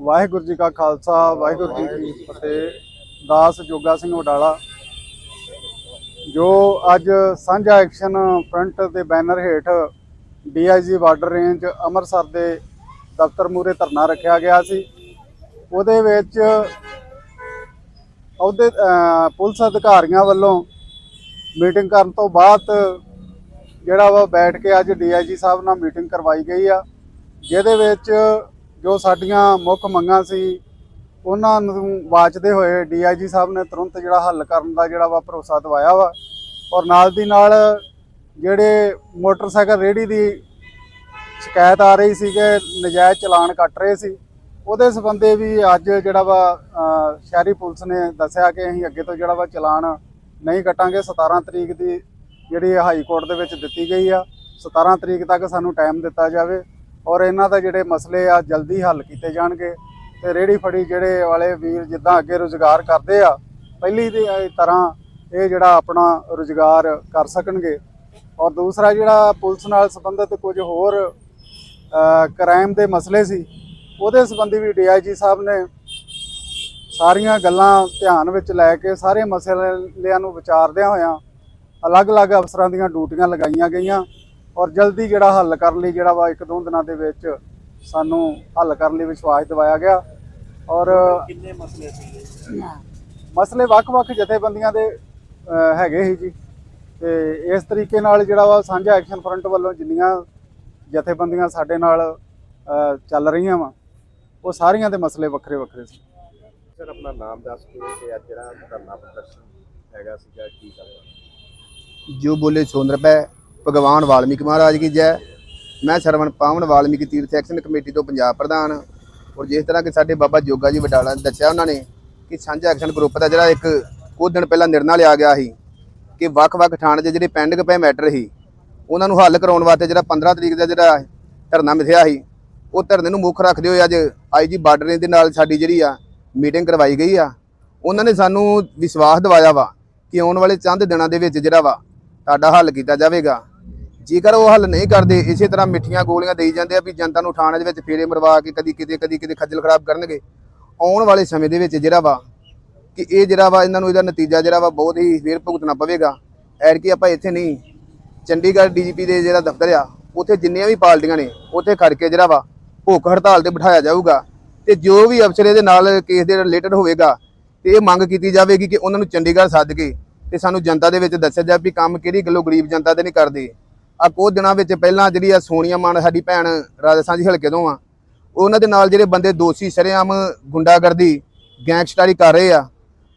ਵਾਹਿਗੁਰੂ ਜੀ ਕਾ ਖਾਲਸਾ, ਵਾਹਿਗੁਰੂ ਜੀ ਕੀ ਫਤਿਹ। ਦਾਸ ਜੋਗਾ ਸਿੰਘ ਵਡਾਲਾ, ਜੋ ਅੱਜ ਸਾਂਝਾ ਐਕਸ਼ਨ ਫਰੰਟ ਦੇ ਬੈਨਰ ਹੇਠ ਡੀਆਈਜੀ ਬਾਰਡਰ ਰੇਂਜ ਅੰਮ੍ਰਿਤਸਰ ਦੇ ਦਫ਼ਤਰ ਮੂਹਰੇ ਧਰਨਾ ਰੱਖਿਆ ਗਿਆ ਸੀ। ਉਹਦੇ ਵਿੱਚ ਉਹਦੇ ਪੁਲਿਸ ਅਧਿਕਾਰੀਆਂ ਵੱਲੋਂ ਮੀਟਿੰਗ ਕਰਨ ਤੋਂ ਬਾਅਦ ਜਿਹੜਾ ਵਾ ਬੈਠ ਕੇ ਅੱਜ ਡੀਆਈਜੀ ਸਾਹਿਬ ਨਾਲ ਮੀਟਿੰਗ ਕਰਵਾਈ ਗਈ ਆ, ਜਿਹਦੇ ਵਿੱਚ ਜੋ ਸਾਡੀਆਂ ਮੁੱਖ ਮੰਗਾਂ ਸੀ, ਉਹਨਾਂ ਨੂੰ ਵਾਚਦੇ ਹੋਏ ਡੀਆਈਜੀ ਸਾਹਿਬ ਨੇ ਤੁਰੰਤ ਜਿਹੜਾ ਹੱਲ ਕਰਨ ਦਾ ਜਿਹੜਾ ਵਾ ਭਰੋਸਾ ਦਵਾਇਆ ਵਾ। ਔਰ ਨਾਲ ਦੀ ਨਾਲ ਜਿਹੜੇ ਮੋਟਰਸਾਈਕਲ ਰੇੜੀ ਦੀ ਸ਼ਿਕਾਇਤ ਆ ਰਹੀ ਸੀ ਕਿ ਨਜਾਇਜ਼ ਚਲਾਨ ਕੱਟ ਰਹੇ ਸੀ, ਉਹਦੇ ਸੰਬੰਧੇ ਵੀ ਅੱਜ ਜਿਹੜਾ ਵਾ ਸ਼ਹਿਰੀ ਪੁਲਿਸ ਨੇ ਦੱਸਿਆ ਕਿ ਅਸੀਂ ਅੱਗੇ ਤੋਂ ਜਿਹੜਾ ਵਾ ਚਲਾਨ ਨਹੀਂ ਕੱਟਾਂਗੇ। 17 ਤਰੀਕ ਦੀ ਜਿਹੜੀ ਹਾਈ ਕੋਰਟ ਦੇ ਵਿੱਚ ਦਿੱਤੀ ਗਈ ਆ। 17 ਤਰੀਕ ਤੱਕ ਸਾਨੂੰ ਟਾਈਮ ਦਿੱਤਾ ਜਾਵੇ। ਔਰ ਇਹਨਾਂ ਦਾ ਜਿਹੜੇ ਮਸਲੇ ਆ ਜਲਦੀ ਹੱਲ ਕੀਤੇ ਜਾਣਗੇ ਤੇ ਰੇੜੀ ਫੜੀ ਜਿਹੜੇ ਵਾਲੇ ਵੀਰ ਜਿੱਦਾਂ ਅੱਗੇ ਰੁਜ਼ਗਾਰ ਕਰਦੇ ਆ, ਪਹਿਲੀ ਦੀ ਤਰ੍ਹਾਂ ਇਹ ਜਿਹੜਾ ਆਪਣਾ ਰੁਜ਼ਗਾਰ ਕਰ ਸਕਣਗੇ। ਔਰ ਦੂਸਰਾ ਜਿਹੜਾ ਪੁਲਿਸ ਨਾਲ ਸੰਬੰਧਿਤ ਕੁਝ ਹੋਰ ਕ੍ਰਾਈਮ ਦੇ ਮਸਲੇ ਸੀ, ਉਹਦੇ ਸੰਬੰਧੀ ਵੀ ਡੀਆਈਜੀ ਸਾਹਿਬ ਨੇ ਸਾਰੀਆਂ ਗੱਲਾਂ ਧਿਆਨ ਵਿੱਚ ਲੈ ਕੇ ਸਾਰੇ ਮਸਲਿਆਂ ਨੂੰ ਵਿਚਾਰਦਿਆਂ ਹੋਇਆਂ ਅਲੱਗ-ਅਲੱਗ ਅਫਸਰਾਂ ਦੀਆਂ ਡਿਊਟੀਆਂ ਲਗਾਈਆਂ ਗਈਆਂ। ਔਰ ਜਲਦੀ ਜਿਹੜਾ ਹੱਲ ਕਰਨ ਲਈ ਜਿਹੜਾ ਵਾ ਇੱਕ ਦੋ ਦਿਨਾਂ ਦੇ ਵਿੱਚ ਸਾਨੂੰ ਹੱਲ ਕਰਨ ਲਈ ਵਿਸ਼ਵਾਸ ਦਿਵਾਇਆ ਗਿਆ। ਔਰ ਕਿੰਨੇ ਮਸਲੇ ਸੀ? ਮਸਲੇ ਵੱਖ-ਵੱਖ ਜਥੇਬੰਦੀਆਂ ਦੇ ਹੈਗੇ ਸੀ ਜੀ। ਤੇ ਇਸ ਤਰੀਕੇ ਨਾਲ ਜਿਹੜਾ ਵਾ ਸਾਂਝਾ ਐਕਸ਼ਨ ਫਰੰਟ ਵੱਲੋਂ ਜਿੰਨੀਆਂ ਜਥੇਬੰਦੀਆਂ ਸਾਡੇ ਨਾਲ ਚੱਲ ਰਹੀਆਂ ਵਾ ਉਹ ਸਾਰੀਆਂ ਦੇ ਮਸਲੇ ਵੱਖਰੇ-ਵੱਖਰੇ ਸੀ। ਸਰ ਆਪਣਾ ਨਾਮ ਦੱਸ ਕੇ ਤੇ ਅੱਜ ਜਿਹੜਾ ਧਰਨਾ ਪ੍ਰਦਰਸ਼ਨ ਹੈਗਾ ਸੀਗਾ ਕੀ ਕਰਨਾ ਜੋ ਬੋਲੇ ਸੋਨਰ ਪੈ ਭਗਵਾਨ ਵਾਲਮੀਕ ਮਹਾਰਾਜ ਕੀ ਜੈ। ਮੈਂ ਸਰਵਣ ਪਾਵਨ ਵਾਲਮੀਕ ਤੀਰਥ ਐਕਸ਼ਨ ਕਮੇਟੀ ਤੋਂ ਪੰਜਾਬ ਪ੍ਰਧਾਨ। ਔਰ ਜਿਸ ਤਰ੍ਹਾਂ ਕਿ ਸਾਡੇ ਬਾਬਾ ਜੋਗਾ ਜੀ ਵਡਾਲਾ ਨੇ ਦੱਸਿਆ ਉਹਨਾਂ ਨੇ ਕਿ ਸਾਂਝਾ ਐਕਸ਼ਨ ਗਰੁੱਪ ਦਾ ਜਿਹੜਾ ਇੱਕ ਕੁਝ ਦਿਨ ਪਹਿਲਾਂ ਨਿਰਣਾ ਲਿਆ ਗਿਆ ਸੀ ਕਿ ਵੱਖ-ਵੱਖ ਥਾਣੇ ਦੇ ਜਿਹੜੇ ਪੈਂਡਿੰਗ ਪਏ ਮੈਟਰ ਸੀ, ਉਹਨਾਂ ਨੂੰ ਹੱਲ ਕਰਾਉਣ ਵਾਸਤੇ ਜਿਹੜਾ 15 ਤਰੀਕ ਦਾ ਜਿਹੜਾ ਧਰਨਾ ਮਿਥਿਆ ਸੀ, ਉਹ ਧਰਨੇ ਨੂੰ ਮੁੱਖ ਰੱਖਦੇ ਹੋਏ ਅੱਜ ਆਈਜੀ ਬਾਰਡਰ ਦੇ ਨਾਲ ਸਾਡੀ ਜਿਹੜੀ ਆ ਮੀਟਿੰਗ ਕਰਵਾਈ ਗਈ ਆ। ਉਹਨਾਂ ਨੇ ਸਾਨੂੰ ਵਿਸ਼ਵਾਸ ਦਿਵਾਇਆ ਵਾ ਕਿ ਆਉਣ ਵਾਲੇ ਚੰਦ ਦਿਨਾਂ ਦੇ ਵਿੱਚ ਜਿਹੜਾ ਵਾ ਤੁਹਾਡਾ ਹੱਲ ਕੀਤਾ ਜਾਵੇਗਾ। ਜੇਕਰ ਉਹ ਹੱਲ ਨਹੀਂ ਕਰਦੇ, ਇਸੇ ਤਰ੍ਹਾਂ ਮਿੱਠੀਆਂ ਗੋਲੀਆਂ ਦੇਈ ਜਾਂਦੇ ਆ ਵੀ ਜਨਤਾ ਨੂੰ ਥਾਣੇ ਦੇ ਵਿੱਚ ਫੇਰੇ ਮਰਵਾ ਕੇ ਕਦੀ ਕਿਤੇ ਕਦੀ ਕਿਤੇ ਖੱਜਲ ਖਰਾਬ ਕਰਨਗੇ। ਆਉਣ ਵਾਲੇ ਸਮੇਂ ਦੇ ਵਿੱਚ ਜਿਹੜਾ ਵਾ ਕਿ ਇਹ ਜਿਹੜਾ ਵਾ ਇਹਨਾਂ ਨੂੰ ਇਹਦਾ ਨਤੀਜਾ ਜਿਹੜਾ ਵਾ ਬਹੁਤ ਹੀ ਫੇਰ ਭੁਗਤਣਾ ਪਵੇਗਾ। ਐਰ ਕਿ ਆਪਾਂ ਇੱਥੇ ਨਹੀਂ, ਚੰਡੀਗੜ੍ਹ ਡੀਜੀਪੀ ਦੇ ਜਿਹੜਾ ਦਫ਼ਤਰ ਆ, ਉੱਥੇ ਜਿੰਨੀਆਂ ਵੀ ਪਾਰਟੀਆਂ ਨੇ, ਉੱਥੇ ਖੜ ਕੇ ਜਿਹੜਾ ਵਾ ਭੁੱਖ ਹੜਤਾਲ ਤੇ ਬਿਠਾਇਆ ਜਾਊਗਾ। ਤੇ ਜੋ ਵੀ ਅਫਸਰ ਇਹਦੇ ਨਾਲ ਕੇਸ ਦੇ ਰਿਲੇਟਡ ਹੋਵੇਗਾ, ਤੇ ਇਹ ਮੰਗ ਕੀਤੀ ਜਾਵੇਗੀ ਕਿ ਉਹਨਾਂ ਨੂੰ ਚੰਡੀਗੜ੍ਹ ਸੱਦ ਕੇ ਤੇ ਸਾਨੂੰ ਜਨਤਾ ਦੇ ਵਿੱਚ ਦੱਸਿਆ ਜਾਵੇ ਵੀ ਕੰਮ ਕਿਹੜੀ ਗੱਲੋਂ ਗਰੀਬ ਜਨਤਾ ਦੇ ਨਹੀਂ ਕਰਦੇ। ਆ ਕੁਝ ਦਿਨਾਂ ਵਿੱਚ ਪਹਿਲਾਂ ਜਿਹੜੀ ਆ ਸੋਨੀਆ ਮਾਨ ਸਾਡੀ ਭੈਣ ਰਾਜਸਥਾਨ ਦੀ ਹਲਕੇ ਤੋਂ ਆ, ਉਹਨਾਂ ਦੇ ਨਾਲ ਜਿਹੜੇ ਬੰਦੇ ਦੋਸ਼ੀ ਸਰੇਆਮ ਗੁੰਡਾਗਰਦੀ, ਗੈਂਗਸਟਰੀ ਕਰ ਰਹੇ ਆ,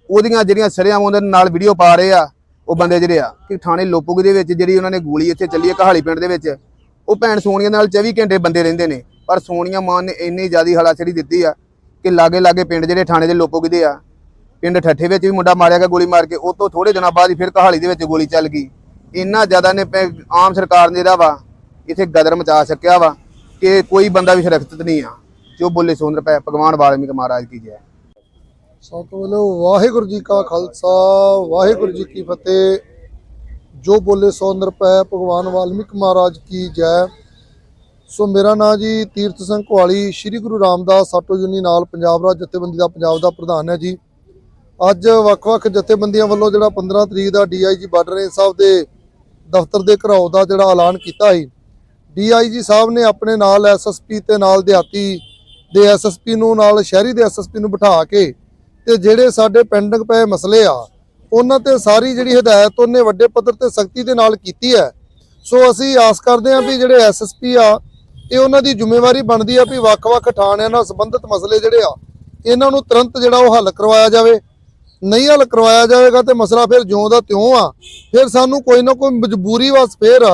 ਉਹਦੀਆਂ ਜਿਹੜੀਆਂ ਸਰੇਆਮ ਉਹਨਾਂ ਦੇ ਨਾਲ ਵੀਡੀਓ ਪਾ ਰਹੇ ਆ, ਉਹ ਬੰਦੇ ਜਿਹੜੇ ਆ, ਕਿ ਥਾਣੇ ਲੋਪੋਗ ਦੇ ਵਿੱਚ ਜਿਹੜੀ ਉਹਨਾਂ ਨੇ ਗੋਲੀ ਇੱਥੇ ਚੱਲੀ ਹੈ ਕਹਾਲੀ ਪਿੰਡ ਦੇ ਵਿੱਚ, ਉਹ ਭੈਣ ਸੋਨੀਆ ਨਾਲ 24 ਘੰਟੇ ਬੰਦੇ ਰਹਿੰਦੇ ਨੇ, ਪਰ ਸੋਨੀਆ ਮਾਨ ਨੇ ਇੰਨੀ ਜ਼ਿਆਦੀ ਹਲਾਸ਼ੜੀ ਦਿੱਤੀ ਆ ਕਿ ਲਾਗੇ ਲਾਗੇ ਪਿੰਡ ਜਿਹੜੇ ਥਾਣੇ ਦੇ ਲੋਪੋਗ ਦੇ ਆ, ਪਿੰਡ ਠੱਠੇ ਵਿੱਚ ਵੀ ਮੁੰਡਾ ਮਾਰਿਆ ਗਿਆ, ਗੋਲੀ ਮਾਰ ਕੇ, ਉਹ ਤੋਂ ਥੋੜੇ ਦਿਨਾਂ ਬਾਅਦ ਫਿਰ ਕਹਾਲੀ ਦੇ ਵਿੱਚ ਗੋਲੀ ਚੱਲ ਗਈ। ਇੰਨਾ ਜ਼ਿਆਦਾ ਨੇ ਪੈ- ਆਮ ਸਰਕਾਰ ਨੇ ਜਿਹੜਾ ਵਾ, ਇੱਥੇ ਗਦਰ ਮਚਾ ਸਕਿਆ ਵਾ ਕਿ ਕੋਈ ਬੰਦਾ ਵੀ ਸੁਰੱਖਿਅਤ ਨਹੀਂ ਆ। ਜੋ ਬੋਲੇ ਸੋਨਰ ਪੈ ਭਗਵਾਨ ਵਾਲਮੀਕ ਮਹਾਰਾਜ ਕੀ ਜੈ। ਸਤਿ ਵਾਹਿਗੁਰੂ ਜੀ ਕਾ ਖਾਲਸਾ, ਵਾਹਿਗੁਰੂ ਜੀ ਕੀ ਫਤਿਹ। ਜੋ ਬੋਲੇ ਸੋ ਨਿਰਪੈ ਭਗਵਾਨ ਵਾਲਮੀਕ ਮਹਾਰਾਜ ਕੀ ਜੈ। ਸੋ ਮੇਰਾ ਨਾਂ ਜੀ ਤੀਰਥ ਸਿੰਘ ਕੁਆਲੀ ਸ੍ਰੀ ਗੁਰੂ ਰਾਮਦਾਸ ਸਾਟੋ ਜੁਨੀ ਨਾਲ ਪੰਜਾਬ ਰਾਜ ਜਥੇਬੰਦੀ ਦਾ ਪੰਜਾਬ ਦਾ ਪ੍ਰਧਾਨ ਹੈ ਜੀ। ਅੱਜ ਵੱਖ-ਵੱਖ ਜਥੇਬੰਦੀਆਂ ਵੱਲੋਂ ਜਿਹੜਾ 15 ਤਰੀਕ ਦਾ ਡੀਆਈਜੀ ਬਾਰਡਰ ਰੇਂਜ ਸਾਹਿਬ ਦੇ ਦਫ਼ਤਰ ਦੇ ਘਰਾਓ ਦਾ ਜਿਹੜਾ ਐਲਾਨ ਕੀਤਾ ਸੀ। ਡੀਆਈਜੀ ਸਾਹਿਬ ਨੇ ਆਪਣੇ ਨਾਲ ਐਸਐਸਪੀ ਤੇ ਨਾਲ ਦਿਹਾਤੀ ਦੇ ਐਸਐਸਪੀ ਨੂੰ, ਨਾਲ ਸ਼ਹਿਰੀ ਦੇ ਐਸਐਸਪੀ ਨੂੰ ਬਿਠਾ ਕੇ ਤੇ ਜਿਹੜੇ ਸਾਡੇ ਪੈਂਡਿੰਗ ਪਏ ਮਸਲੇ ਆ, ਉਹਨਾਂ ਤੇ ਸਾਰੀ ਜਿਹੜੀ ਹਦਾਇਤ ਉਹਨੇ ਵੱਡੇ ਪੱਧਰ ਤੇ ਸਖਤੀ ਦੇ ਨਾਲ ਕੀਤੀ ਹੈ। ਸੋ ਅਸੀਂ ਆਸ ਕਰਦੇ ਹਾਂ ਵੀ ਜਿਹੜੇ ਐਸਐਸਪੀ ਆ, ਇਹ ਉਹਨਾਂ ਦੀ ਜ਼ਿੰਮੇਵਾਰੀ ਬਣਦੀ ਆ ਵੀ ਵੱਖ-ਵੱਖ ਥਾਣਿਆਂ ਨਾਲ ਸੰਬੰਧਿਤ ਮਸਲੇ ਜਿਹੜੇ ਆ, ਇਹਨਾਂ ਨੂੰ ਤੁਰੰਤ ਜਿਹੜਾ ਉਹ ਹੱਲ ਕਰਵਾਇਆ ਜਾਵੇ। ਨਹੀਂ ਹੱਲ ਕਰਵਾਇਆ ਜਾਵੇਗਾ ਤੇ ਮਸਲਾ ਫਿਰ ਜਿਉਂ ਦਾ ਤਿਉਂ ਆ। ਫਿਰ ਸਾਨੂੰ ਕੋਈ ਨਾ ਕੋਈ ਮਜਬੂਰੀ ਵਸ ਫਿਰ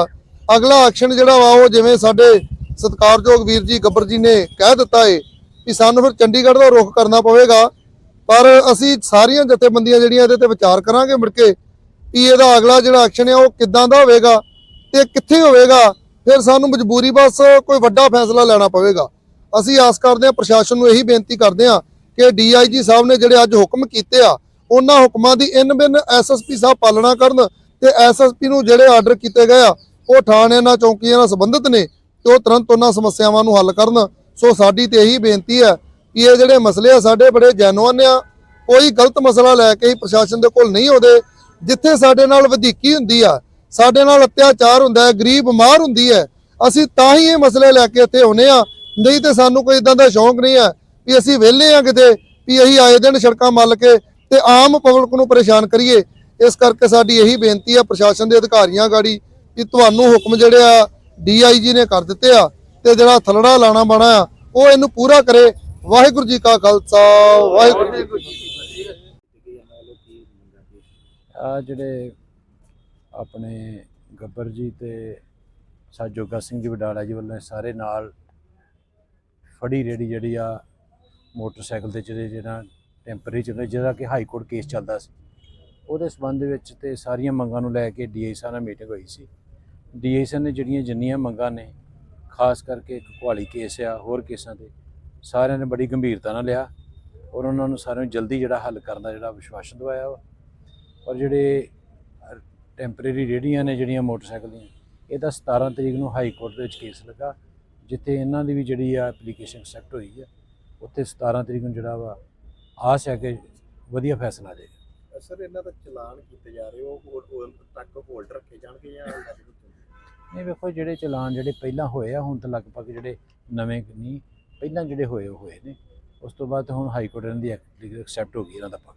ਅਗਲਾ ਐਕਸ਼ਨ ਜਿਹੜਾ ਵਾ ਉਹ ਜਿਵੇਂ ਸਾਡੇ ਸਤਿਕਾਰਯੋਗ ਵੀਰ ਜੀ ਗੱਬਰ ਜੀ ਨੇ ਕਹਿ ਦਿੱਤਾ ਏ ਕਿ ਸਾਨੂੰ ਫਿਰ ਚੰਡੀਗੜ੍ਹ ਦਾ ਰੁਖ ਕਰਨਾ ਪਵੇਗਾ। ਪਰ ਅਸੀਂ ਸਾਰੀਆਂ ਜਥੇਬੰਦੀਆਂ ਜਿਹੜੀਆਂ ਇਹਦੇ ਤੇ ਵਿਚਾਰ ਕਰਾਂਗੇ ਮੁੜ ਕੇ ਵੀ ਇਹਦਾ ਅਗਲਾ ਜਿਹੜਾ ਐਕਸ਼ਨ ਹੈ ਉਹ ਕਿੱਦਾਂ ਦਾ ਹੋਵੇਗਾ ਤੇ ਕਿੱਥੇ ਹੋਵੇਗਾ, ਫਿਰ ਸਾਨੂੰ ਮਜਬੂਰੀ ਬਸ ਕੋਈ ਵੱਡਾ ਫੈਸਲਾ ਲੈਣਾ ਪਵੇਗਾ। ਅਸੀਂ ਆਸ ਕਰਦੇ ਹਾਂ ਪ੍ਰਸ਼ਾਸਨ ਨੂੰ ਇਹੀ ਬੇਨਤੀ ਕਰਦੇ ਹਾਂ ਕਿ ਡੀਆਈਜੀ ਸਾਹਿਬ ਨੇ ਜਿਹੜੇ ਅੱਜ ਹੁਕਮ ਕੀਤੇ ਆ ਉਹਨਾਂ ਹੁਕਮਾਂ ਦੀ ਇਨ ਬਿਨ ਐਸਐਸਪੀ ਸਾਹਿਬ ਪਾਲਣਾ ਕਰਨ ਤੇ ਐਸਐਸਪੀ ਨੂੰ ਜਿਹੜੇ ਆਰਡਰ ਕੀਤੇ ਗਏ ਆ, ਉਹ ਥਾਣਿਆਂ ਨਾਲ ਚੌਂਕੀਆਂ ਨਾਲ ਸੰਬੰਧਿਤ ਨੇ ਤੇ ਉਹ ਤੁਰੰਤ ਉਹਨਾਂ ਸਮੱਸਿਆਵਾਂ ਨੂੰ ਹੱਲ ਕਰਨ। ਸੋ ਸਾਡੀ ਤੇ ਇਹੀ ਬੇਨਤੀ ਹੈ ਕਿ ਇਹ ਜਿਹੜੇ ਮਸਲੇ ਆ, ਸਾਡੇ ਬੜੇ ਜੈਨੂਅਨ ਆ, ਕੋਈ ਗਲਤ ਮਸਲਾ ਲੈ ਕੇ ਹੀ ਪ੍ਰਸ਼ਾਸਨ ਦੇ ਕੋਲ ਨਹੀਂ ਆਉਂਦੇ। ਜਿੱਥੇ ਸਾਡੇ ਨਾਲ ਵਧੀਕੀ ਹੁੰਦੀ ਆ, ਸਾਡੇ ਨਾਲ ਅਤਿਆਚਾਰ ਹੁੰਦਾ ਹੈ, ਗਰੀਬ ਬਿਮਾਰ ਹੁੰਦੀ ਹੈ, ਅਸੀਂ ਤਾਂ ਹੀ ਇਹ ਮਸਲੇ ਲੈ ਕੇ ਇੱਥੇ ਆਉਨੇ ਆ ਨਹੀਂ ਤੇ ਸਾਨੂੰ ਕੋਈ ਇਦਾਂ ਦਾ ਸ਼ੌਂਕ ਨਹੀਂ ਹੈ ਵੀ ਅਸੀਂ ਵਿਹਲੇ ਆ ਕਿਤੇ, ਵੀ ਅਸੀਂ ਆਏ ਦਿਨ ਸੜਕਾਂ ਮੱਲ ਕੇ ਤੇ ਆਮ ਪਬਲਿਕ ਨੂੰ ਪਰੇਸ਼ਾਨ ਕਰੀਏ। ਇਸ ਕਰਕੇ ਸਾਡੀ ਇਹੀ ਬੇਨਤੀ ਆ ਪ੍ਰਸ਼ਾਸਨ ਦੇ ਅਧਿਕਾਰੀਆਂ ਗਾੜੀ ਕਿ ਤੁਹਾਨੂੰ ਹੁਕਮ ਜਿਹੜੇ ਆ ਡੀਆਈਜੀ ਨੇ ਕਰ ਦਿੱਤੇ ਆ ਤੇ ਜਿਹੜਾ ਥਲੜਾ ਲਾਣਾ ਬਾਣਾ ਆ, ਉਹ ਇਹਨੂੰ ਪੂਰਾ ਕਰੇ। ਵਾਹਿਗੁਰੂ ਜੀ ਕਾ ਖਾਲਸਾ, ਵਾਹਿਗੁਰੂ ਜੀ ਕੀ ਫਤਿਹ। ਆ ਜਿਹੜੇ ਆਪਣੇ ਗੱਬਰ ਜੀ ਤੇ ਸਾਜੋਗਾ ਸਿੰਘ ਜੀ ਵਡਾਲਾ ਜੀ ਵੱਲੋਂ ਸਾਰੇ ਨਾਲ ਫੜੀ ਰੇੜੀ ਜਿਹੜੀ ਆ ਮੋਟਰਸਾਈਕਲ ਤੇ ਜਿਹੜੇ ਜਿਹੜਾ ਟੈਂਪਰੇਰੀ ਚੱਲਦਾ ਜਿਹਦਾ ਕਿ ਹਾਈ ਕੋਰਟ ਕੇਸ ਚੱਲਦਾ ਸੀ। ਉਹਦੇ ਸਬੰਧ ਵਿੱਚ ਤੇ ਸਾਰੀਆਂ ਮੰਗਾਂ ਨੂੰ ਲੈ ਕੇ ਡੀਆਈ ਸਾਹਿਬ ਨਾਲ ਮੀਟਿੰਗ ਹੋਈ ਸੀ। ਡੀਆਈ ਸਾਹਿਬ ਨੇ ਜਿਹੜੀਆਂ ਜਿੰਨੀਆਂ ਮੰਗਾਂ ਨੇ, ਖਾਸ ਕਰਕੇ ਇੱਕ ਕੁਹਾਲੀ ਕੇਸ ਆ, ਹੋਰ ਕੇਸਾਂ ਤੇ ਸਾਰਿਆਂ ਨੇ ਬੜੀ ਗੰਭੀਰਤਾ ਨਾਲ ਲਿਆ ਔਰ ਉਹਨਾਂ ਨੂੰ ਸਾਰਿਆਂ ਨੂੰ ਜਲਦੀ ਜਿਹੜਾ ਹੱਲ ਕਰਨ ਦਾ ਜਿਹੜਾ ਵਿਸ਼ਵਾਸ ਦਵਾਇਆ ਵਾ। ਔਰ ਜਿਹੜੇ ਟੈਂਪਰੇਰੀ ਰੇਹੜੀਆਂ ਨੇ ਜਿਹੜੀਆਂ ਮੋਟਰਸਾਈਕਲ ਦੀਆਂ ਇਹਦਾ 17 ਤਰੀਕ ਨੂੰ ਹਾਈ ਕੋਰਟ ਦੇ ਵਿੱਚ ਕੇਸ ਲੱਗਾ, ਜਿੱਥੇ ਇਹਨਾਂ ਦੀ ਵੀ ਜਿਹੜੀ ਆ ਐਪਲੀਕੇਸ਼ਨ ਐਕਸੈਪਟ ਹੋਈ ਹੈ ਉੱਥੇ 17 ਤਰੀਕ ਨੂੰ ਜਿਹੜਾ ਵਾ ਆਸ ਹੈ ਕਿ ਵਧੀਆ ਫੈਸਲਾ ਦੇ। ਸਰ ਇਹਨਾਂ ਦਾ ਚਲਾਨ ਕੀਤੇ ਜਾ ਰਹੇ ਉਹ ਉਹ ਤੱਕ ਹੋਲਡ ਰੱਖੇ ਜਾਣਗੇ ਜਾਂ ਨਹੀਂ ਵੇਖੋ ਜਿਹੜੇ ਚਲਾਨ ਜਿਹੜੇ ਪਹਿਲਾਂ ਹੋਏ ਆ ਹੁਣ ਤਾਂ ਲਗਭਗ ਜਿਹੜੇ ਨਵੇਂ ਨਹੀਂ ਪਹਿਲਾਂ ਜਿਹੜੇ ਹੋਏ ਉਹ ਹੋਏ ਨੇ। ਉਸ ਤੋਂ ਬਾਅਦ ਹੁਣ ਹਾਈ ਕੋਰਟ ਇਹਨਾਂ ਦੀ ਐਕਸੈਪਟ ਹੋ ਗਈ ਇਹਨਾਂ ਦਾ ਪੱਖ।